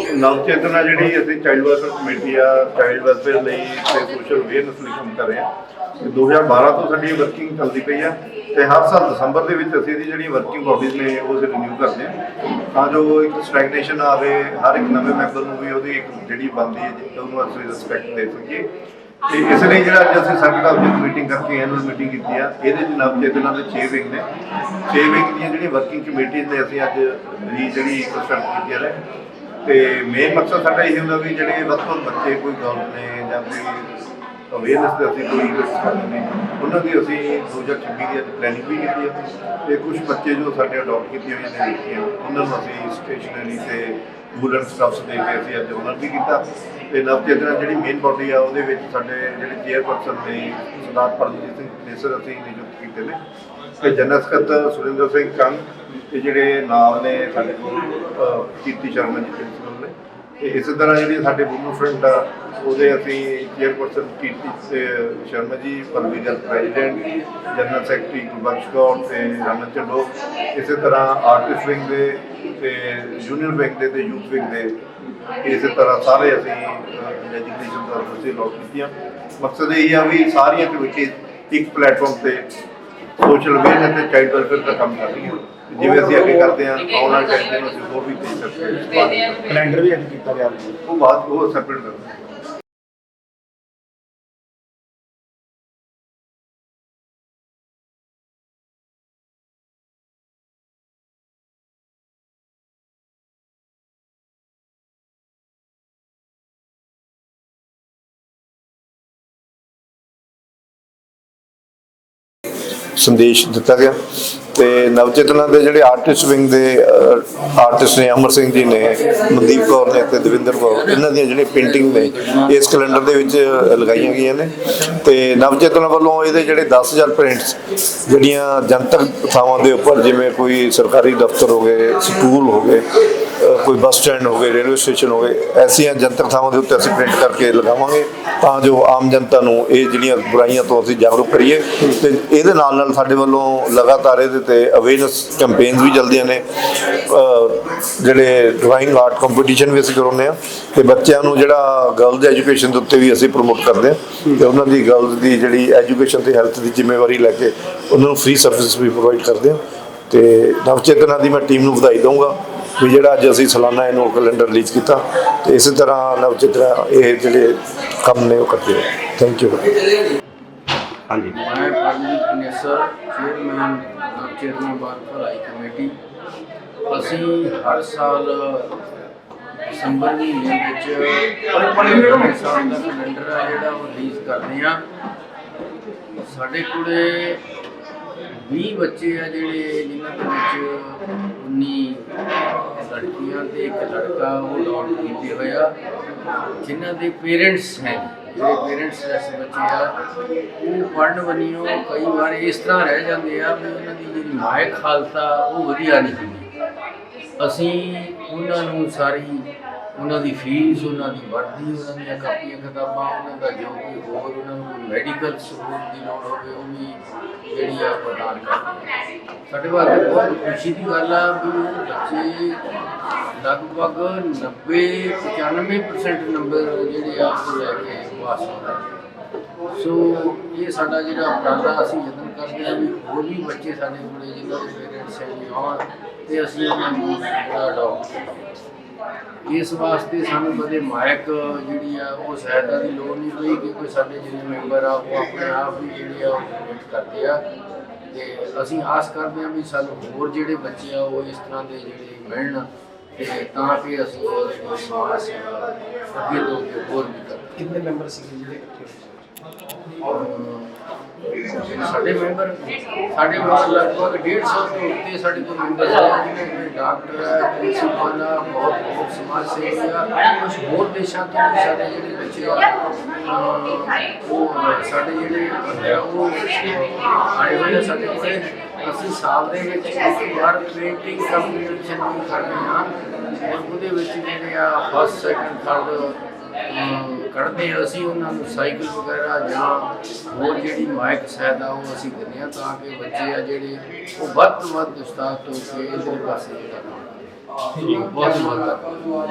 ਨਵਚੇਤਨਾ ਜਿਹੜੀ ਅਸੀਂ child welfare committee ਆ ਚਾਈਲਡ ਵੈਲਫੇਅਰ ਲਈ ਤੇ ਸੋਸ਼ਲ ਅਵੇਅਰਨੈਸ ਲਈ ਕੰਮ ਕਰ ਰਹੇ ਆ 2012 ਤੋਂ ਸਾਡੀ ਵਰਕਿੰਗ ਚੱਲਦੀ ਪਈ ਆ ਤੇ ਹਰ ਸਾਲ ਦਸੰਬਰ ਦੇ ਵਿੱਚ ਅਸੀਂ ਇਹਦੀ ਜਿਹੜੀ ਵਰਕਿੰਗ ਬਾਡੀਜ਼ ਨੇ ਉਹ ਰਿਨਿਊ ਕਰਦੇ ਆ ਤਾਂ ਜੋ ਇੱਕ ਸਟੈਗਨੇਸ਼ਨ ਆਵੇ, ਹਰ ਇੱਕ ਨਵੇਂ ਮੈਂਬਰ ਨੂੰ ਵੀ ਉਹਦੀ ਇੱਕ ਜਿਹੜੀ ਬਣਦੀ ਹੈ ਉਹਨੂੰ ਅਸੀਂ ਰਿਸਪੈਕਟ ਦੇ ਸਕੀਏ। ਤੇ ਇਸ ਲਈ ਜਿਹੜਾ ਅੱਜ ਅਸੀਂ ਸੰਗਤ ਆਬਜੈਕਟ ਮੀਟਿੰਗ ਕਰਕੇ ਐਨੂਅਲ ਮੀਟਿੰਗ ਕੀਤੀ ਆ, ਇਹਦੇ ਚ ਨਵਚੇਤਨਾ ਦੇ 6 ਵਿੰਗ ਨੇ। 6 ਵਿੰਗ ਦੀਆਂ ਜਿਹੜੀਆਂ ਵਰਕਿੰਗ ਕਮੇਟੀਆਂ ਨੇ, ਅਸੀਂ ਅੱਜ ਦੀ ਜਿਹੜੀ ਕੰਸਟਰਕਟ ਕੀਤੀਆਂ ਨੇ ਤੇ ਮੇਨ ਮਕਸਦ ਸਾਡਾ ਇਹ ਹੁੰਦਾ ਵੀ ਜਿਹੜੇ ਵੱਧ ਤੋਂ ਬੱਚੇ ਕੋਈ ਗਰਲ ਨੇ ਜਾਂ ਕੋਈ ਅਵੇਅਰਨੈਸ ਤੇ ਅਸੀਂ ਕੋਈ ਕਰਦੇ ਨੇ ਉਹਨਾਂ ਦੀ ਅਸੀਂ 2026 ਦੀ ਅੱਜ ਪਲੈਨਿੰਗ ਵੀ ਕੀਤੀ ਹੈ ਤੇ ਕੁਝ ਬੱਚੇ ਜੋ ਸਾਡੇ ਅਡਾਪਟ ਕੀਤੇ ਹੋਈਆਂ ਨੇ ਲੜਕੀਆਂ ਉਹਨਾਂ ਨੂੰ ਅਸੀਂ ਸਟੇਸ਼ਨਰੀ ਤੇ ਵੂਲਨ ਸਟਾਫਸ ਦੇ ਕੇ ਅਸੀਂ ਅੱਜ ਉਹਨਾਂ ਵੀ ਕੀਤਾ ਤੇ ਨਵਚੇਤਨਾ ਜਿਹੜੀ ਮੇਨ ਬਾਡੀ ਆ ਉਹਦੇ ਵਿੱਚ ਸਾਡੇ ਜਿਹੜੇ ਚੇਅਰਪਰਸਨ ਨੇ ਸਰਦਾਰ ਪਰਮਜੀਤ ਸਿੰਘ ਨੇਸਰ ਅਸੀਂ ਨਿਯੁਕਤ ਕੀਤੇ ਨੇ। ਤੇ ਜਨਰਲ ਸਕੱਤਰ ਸੁਰਿੰਦਰ ਸਿੰਘ ਕੰਗ ਤੇ ਜਿਹੜੇ ਨਾਲ ਨੇ ਸਾਡੇ ਕੋਲ ਕੀਰਤੀ ਸ਼ਰਮਾ ਜੀ ਪ੍ਰਿੰਸੀਪਲ ਨੇ। ਤੇ ਇਸੇ ਤਰ੍ਹਾਂ ਜਿਹੜੀ ਸਾਡੇ ਵੂਮਨ ਫਰੰਟ ਆ, ਉਹਦੇ ਅਸੀਂ chairperson Kirti Sharma ji ਪਰਮੀਗਰ president general secretary Gurbakhsh Kaur ਤੇ ਰਮਨ ਚੰਡੋ ਇਸੇ ਤਰ੍ਹਾਂ ਆਰਟਿਸਟ ਵਿੰਗ ਦੇ ਤੇ ਜੂਨੀਅਰ ਵਿੰਗ ਦੇ ਤੇ ਯੂਥ ਵਿੰਗ ਦੇ ਇਸੇ ਤਰ੍ਹਾਂ ਸਾਰੇ ਅਸੀਂ ਐਜੂਕੇਸ਼ਨ ਦਾ ਅਸੀਂ ਕੀਤੀਆਂ। ਮਕਸਦ ਇਹ ਆ ਵੀ ਸਾਰੀਆਂ ਕਮੇਟੀ ਇੱਕ ਪਲੇਟਫਾਰਮ ਤੇ ਸੋਸ਼ਲ ਅਵੇਅਰਨੈਸ ਤੇ ਚਾਈਲਡ ਵੈਲਫੇਅਰ ਦਾ ਕੰਮ ਕਰ ਰਹੀਆਂ। ਜਿਵੇਂ ਅਸੀਂ ਅੱਗੇ ਕਰਦੇ ਹਾਂ ਆਉਣ ਵਾਲੇ ਟਾਈਮ ਦੇ ਹੋਰ ਵੀ ਤੇਜ਼ ਸਕਦੇ ਹਾਂ। ਕੈਲੰਡਰ ਵੀ ਅੱਜ ਕੀਤਾ ਗਿਆ ਜੀ ਉਹ ਬਾਅਦ ਉਹ ਸੈਪਰੇਟ ਕਰਦੇ ਸੰਦੇਸ਼ ਦਿੱਤਾ ਗਿਆ ਤੇ ਨਵਚੇਤਨਾ ਦੇ ਜਿਹੜੇ ਆਰਟਿਸਟ ਵਿੰਗ ਦੇ ਆਰਟਿਸਟ ਨੇ ਅਮਰ ਸਿੰਘ ਜੀ ਨੇ, ਮਨਦੀਪ ਕੌਰ ਨੇ ਤੇ ਦਵਿੰਦਰ ਕੌਰ, ਇਹਨਾਂ ਦੀਆਂ ਜਿਹੜੀਆਂ ਪੇਂਟਿੰਗ ਨੇ, ਇਸ ਕੈਲੰਡਰ ਦੇ ਵਿੱਚ ਲਗਾਈਆਂ ਗਈਆਂ ਨੇ। ਤੇ ਨਵਚੇਤਨਾ ਵੱਲੋਂ ਇਹਦੇ ਜਿਹੜੇ 10000 ਪ੍ਰਿੰਟਸ ਜਿਹੜੀਆਂ ਜਨਤਕ ਥਾਵਾਂ ਦੇ ਉੱਪਰ, ਜਿਵੇਂ ਕੋਈ ਸਰਕਾਰੀ ਦਫ਼ਤਰ ਹੋ ਗਏ, ਸਕੂਲ ਹੋ ਗਏ ਕੋਈ ਬੱਸ ਸਟੈਂਡ ਹੋ ਗਏ, ਰੇਲਵੇ ਸਟੇਸ਼ਨ ਹੋ ਗਏ, ਐਸੀਆਂ ਜਨਤਕ ਥਾਵਾਂ ਦੇ ਉੱਤੇ ਅਸੀਂ ਪ੍ਰਿੰਟ ਕਰਕੇ ਲਗਾਵਾਂਗੇ ਤਾਂ ਜੋ ਆਮ ਜਨਤਾ ਨੂੰ ਇਹ ਜਿਹੜੀਆਂ ਬੁਰਾਈਆਂ ਤੋਂ ਅਸੀਂ ਜਾਗਰੂਕ ਕਰੀਏ ਤੇ ਇਹਦੇ ਨਾਲ ਨਾਲ ਸਾਡੇ ਵੱਲੋਂ ਲਗਾਤਾਰ ਇਹਦੇ ਤੇ ਅਵੇਅਰਨੈਸ ਕੈਂਪੇਨਸ ਵੀ ਚੱਲਦੀਆਂ ਨੇ। ਜਿਹੜੇ ਡਰਾਇੰਗ ਆਰਟ ਕੰਪੀਟੀਸ਼ਨ ਵੀ ਅਸੀਂ ਕਰਾਉਂਦੇ ਆ ਤੇ ਬੱਚਿਆਂ ਨੂੰ ਜਿਹੜਾ ਗਰਲਜ਼ ਐਜੂਕੇਸ਼ਨ ਦੇ ਉੱਤੇ ਵੀ ਅਸੀਂ ਪ੍ਰਮੋਟ ਕਰਦੇ ਆ ਤੇ ਉਹਨਾਂ ਦੀ ਗਰਲਜ਼ ਦੀ ਜਿਹੜੀ ਐਜੂਕੇਸ਼ਨ ਤੇ ਹੈਲਥ ਦੀ ਜ਼ਿੰਮੇਵਾਰੀ ਲੈ ਕੇ ਉਹਨਾਂ ਨੂੰ ਫ੍ਰੀ ਸਰਵਿਸ ਵੀ ਪ੍ਰੋਵਾਈਡ ਕਰਦੇ ਆ ਤੇ ਨਵਚੇਤਨਾ ਦੀ ਮੈਂ ਟੀਮ ਨੂੰ ਵਧਾਈ ਦਊਂਗਾ। ਵੀ ਜਿਹੜਾ ਅੱਜ ਅਸੀਂ ਸਾਲਾਨਾ ਇਹਨੂੰ ਕੈਲੰਡਰ ਰਿਲੀਜ਼ ਕੀਤਾ ਤੇ ਇਸੇ ਤਰ੍ਹਾਂ ਨਵਚਿਤਰਾ ਇਹ ਜਿਹੜੇ ਕੰਮ ਨੇ ਉਹ ਕਰਦੇ ਥੈਂਕ ਯੂ ਹਾਂਜੀ। ਮੈਂ ਪਰਮਜੀਤ ਕਨੇਸਰ ਚੇਅਰਮੈਨ ਚੇਅਰਮੈਨ ਬਾਰ ਭਲਾਈ ਕਮੇਟੀ। ਅਸੀਂ ਹਰ ਸਾਲ ਦਸੰਬਰ ਮਹੀਨੇ ਵਿੱਚ ਨਵੇਂ ਸਾਲ ਦਾ ਕੈਲੰਡਰ ਆ ਜਿਹੜਾ ਉਹ ਰਿਲੀਜ਼ ਕਰਦੇ ਆ ਸਾਡੇ ਕੋਲੇ 20 ਬੱਚੇ ਆ ਜਿਹੜੇ ਜਿਨ੍ਹਾਂ ਦੇ ਵਿੱਚ 19 ਲੜਕੀਆਂ ਤੇ ਇੱਕ ਲੜਕਾ ਉਹ ਅਡਾਪਟ ਕੀਤੇ ਹੋਇਆ ਆ। ਜਿਨ੍ਹਾਂ ਦੇ ਪੇਰੈਂਟਸ ਹੈ ਜਿਹੜੇ ਪੇਰੈਂਟਸ ਇਸ ਬੱਚੇ ਆ, ਉਹ ਪੜ੍ਹਨ ਵੰਨਿਓ ਕਈ ਵਾਰ ਇਸ ਤਰ੍ਹਾਂ ਰਹਿ ਜਾਂਦੇ ਆ ਵੀ ਉਹਨਾਂ ਦੀ ਜਿਹੜੀ ਮਾਇਕ ਹਾਲਤ ਆ ਉਹ ਵਧੀਆ ਨਹੀਂ ਹੁੰਦੀ। ਅਸੀਂ ਉਹਨਾਂ ਨੂੰ ਸਾਰੀ ਉਹਨਾਂ ਦੀ ਫੀਸ ਉਹਨਾਂ ਦੀ ਵਰਦੀ, ਉਹਨਾਂ ਦੀਆਂ ਕਾਪੀਆਂ, ਕਿਤਾਬਾਂ, ਉਹਨਾਂ ਦਾ ਜੋ ਵੀ ਹੋਰ, ਉਹਨਾਂ ਨੂੰ ਮੈਡੀਕਲ ਸਹੂਲਤ ਦੀ ਲੋੜ ਹੋਵੇ, ਉਹ ਵੀ ਜਿਹੜੀ ਆ ਪ੍ਰਦਾਨ ਕਰਦੇ ਸਾਡੇ ਵਾਸਤੇ ਬਹੁਤ ਖੁਸ਼ੀ ਦੀ ਗੱਲ ਆ ਵੀ ਬੱਚੇ ਲਗਭਗ 90 95% ਨੰਬਰ ਜਿਹੜੇ ਆ ਉਹ ਲੈ ਕੇ ਪਾਸ ਹੋਣਗੇ ਸੋ ਇਹ ਸਾਡਾ ਜਿਹੜਾ ਉਪਰਾਲਾ ਅਸੀਂ ਯਤਨ ਕਰਦੇ ਹਾਂ ਵੀ ਹੋਰ ਵੀ ਬੱਚੇ ਸਾਡੇ ਕੋਲੇ ਜਿਹਨਾਂ ਦੇ ਪੇਰੈਂਟਸ ਹੈ ਜੀ ਆਉਣ ਤੇ ਅਸੀਂ ਉਹਨਾਂ ਨੂੰ ਅਡਾਪਟ ਇਸ ਵਾਸਤੇ ਸਾਨੂੰ ਕਦੇ ਮਾਇਕ ਜਿਹੜੀ ਆ, ਉਹ ਸਹਾਇਤਾ ਦੀ ਲੋੜ ਨਹੀਂ ਪਈ ਕਿ ਕੋਈ ਸਾਡੇ ਜਿੰਨੇ ਮੈਂਬਰ ਆ, ਉਹ ਆਪਣੇ ਆਪ ਹੀ ਜਿਹੜੇ ਆ, ਉਹ donate ਕਰਦੇ ਆ। ਤੇ ਅਸੀਂ ਆਸ ਕਰਦੇ ਹਾਂ ਵੀ ਸਾਨੂੰ ਹੋਰ ਜਿਹੜੇ ਬੱਚੇ ਆ, ਉਹ ਇਸ ਤਰ੍ਹਾਂ ਦੇ ਜਿਹੜੇ ਮਿਲਣ ਤੇ ਤਾਂ ਕਿ ਅਸੀਂ ਸਮਾਜ ਸੇਵਾ ਅੱਗੇ ਤੋਂ ਅੱਗੇ ਹੋਰ ਵੀ ਕਰੀਏ ਕਿੰਨੇ ਮੈਂਬਰ ਸੀਗੇ ਜਿਹੜੇ ਇਕੱਠੇ ਹੋਏ? ਸਾਡੇ ਮੈਂਬਰ, ਸਾਡੇ ਕੋਲ ਲਗਭਗ 150 ਤੋਂ ਉੱਤੇ ਸਾਡੇ ਕੋਲ ਮੈਂਬਰ ਹੈ ਜਿਵੇਂ ਡਾਕਟਰ ਹੈ, ਪ੍ਰਿੰਸੀਪਲ ਆ ਬਹੁਤ ਬਹੁਤ ਸਮਾਜ ਸੇਵੀ ਆ ਕੁਝ ਹੋਰ ਦੇਸ਼ਾਂ ਤੋਂ ਵੀ ਸਾਡੇ ਜਿਹੜੇ ਬੱਚੇ ਆ ਉਹ ਸਾਡੇ ਜਿਹੜੇ ਹੈ ਉਹ ਆਏ ਹੋਏ ਆ ਸਾਡੇ ਕੋਲ। ਅਸੀਂ ਸਾਲ ਦੇ ਵਿੱਚ ਇੱਕ ਵਾਰ ਪੇਂਟਿੰਗ ਕੰਪੀਟੀਸ਼ਨ ਵੀ ਕਰਦੇ ਹਾਂ। ਉਹਦੇ ਵਿੱਚ ਜਿਹੜੇ ਆ ਫਸਟ ਸੈਕਿੰਡ ਥਰਡ ਕੱਢਦੇ ਹਾਂ ਅਸੀਂ ਉਹਨਾਂ ਨੂੰ ਸਾਈਕਲ ਵਗੈਰਾ ਜਾਂ ਹੋਰ ਜਿਹੜੀ ਮਾਇਕ ਸਹਾਇਤਾ ਉਹ ਅਸੀਂ ਦਿੰਦੇ ਹਾਂ ਤਾਂ ਕਿ ਬੱਚੇ ਆ ਜਿਹੜੇ ਉਹ ਵੱਧ ਤੋਂ ਵੱਧ ਉਸਤਾਦ ਤੋਂ ਕੇ ਇਧਰ ਪਾਸੇ ਜਿਹੜਾ। ਬਹੁਤ ਬਹੁਤ